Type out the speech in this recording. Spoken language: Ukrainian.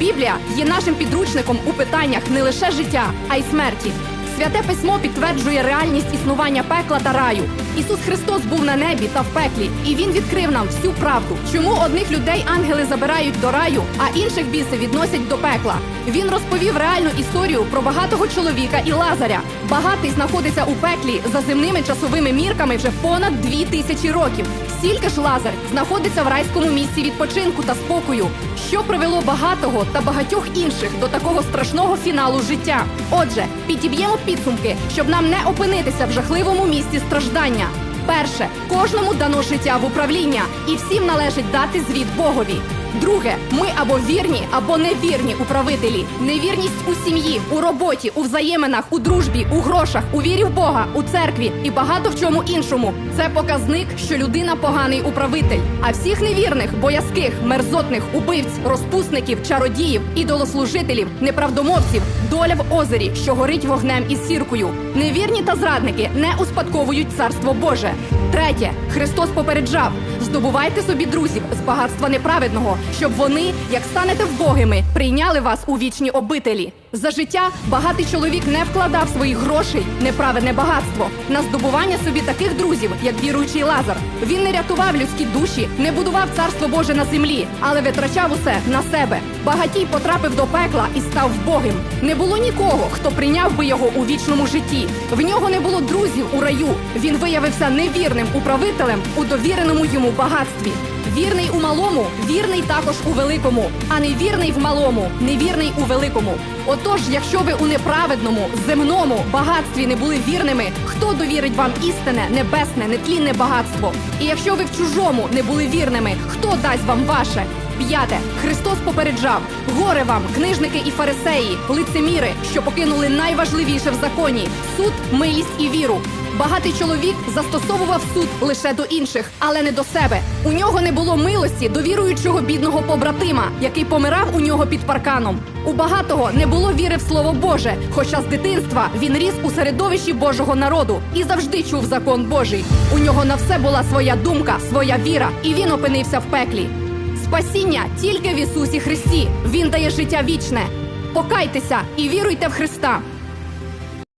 Біблія є нашим підручником у питаннях не лише життя, а й смерті. Святе письмо підтверджує реальність існування пекла та раю. Ісус Христос був на небі та в пеклі, і Він відкрив нам всю правду. Чому одних людей ангели забирають до раю, а інших біси відносять до пекла? Він розповів реальну історію про багатого чоловіка і Лазаря. Багатий знаходиться у пеклі за земними часовими мірками вже понад дві тисячі років. Стільки ж Лазар знаходиться в райському місці відпочинку та спокою, що привело багатого та багатьох інших до такого страшного фіналу життя. Отже, підіб'ємо підсумки, щоб нам не опинитися в жахливому місці страждання. Перше, кожному дано життя в управління, і всім належить дати звіт Богові. Друге, ми або вірні, або невірні управителі. Невірність у сім'ї, у роботі, у взаєминах, у дружбі, у грошах, у вірі в Бога, у церкві і багато в чому іншому. Це показник, що людина поганий управитель. А всіх невірних, боязких, мерзотних, убивць, розпусників, чародіїв, ідолослужителів, неправдомовців, доля в озері, що горить вогнем із сіркою. Невірні та зрадники не успадковують царство Боже. Третє, Христос попереджав: здобувайте собі друзів з багатства неправедного, щоб вони, як станете вбогими, прийняли вас у вічні обителі. За життя багатий чоловік не вкладав своїх грошей, неправедне багатство на здобування собі таких друзів, як віруючий Лазар. Він не рятував людські душі, не будував царство Боже на землі, але витрачав усе на себе. Багатій потрапив до пекла і став вбогим. Не було нікого, хто прийняв би його у вічному житті. В нього не було друзів у раю. Він виявився невірним управителем у довіреному йому багатстві. Вірний у малому, вірний також у великому, а невірний в малому, невірний у великому. Отож, якщо ви у неправедному, земному багатстві не були вірними, хто довірить вам істинне, небесне, нетлінне багатство? І якщо ви в чужому не були вірними, хто дасть вам ваше? П'яте Христос попереджав: горе вам, книжники і фарисеї, лицеміри, що покинули найважливіше в законі суд, милість і віру. Багатий чоловік застосовував суд лише до інших, але не до себе. У нього не було милості до віруючого бідного побратима, який помирав у нього під парканом. У багатого не було віри в слово Боже, хоча з дитинства він ріс у середовищі Божого народу і завжди чув закон Божий. У нього на все була своя думка, своя віра, і він опинився в пеклі. Спасіння тільки в Ісусі Христі. Він дає життя вічне. Покайтеся і віруйте в Христа.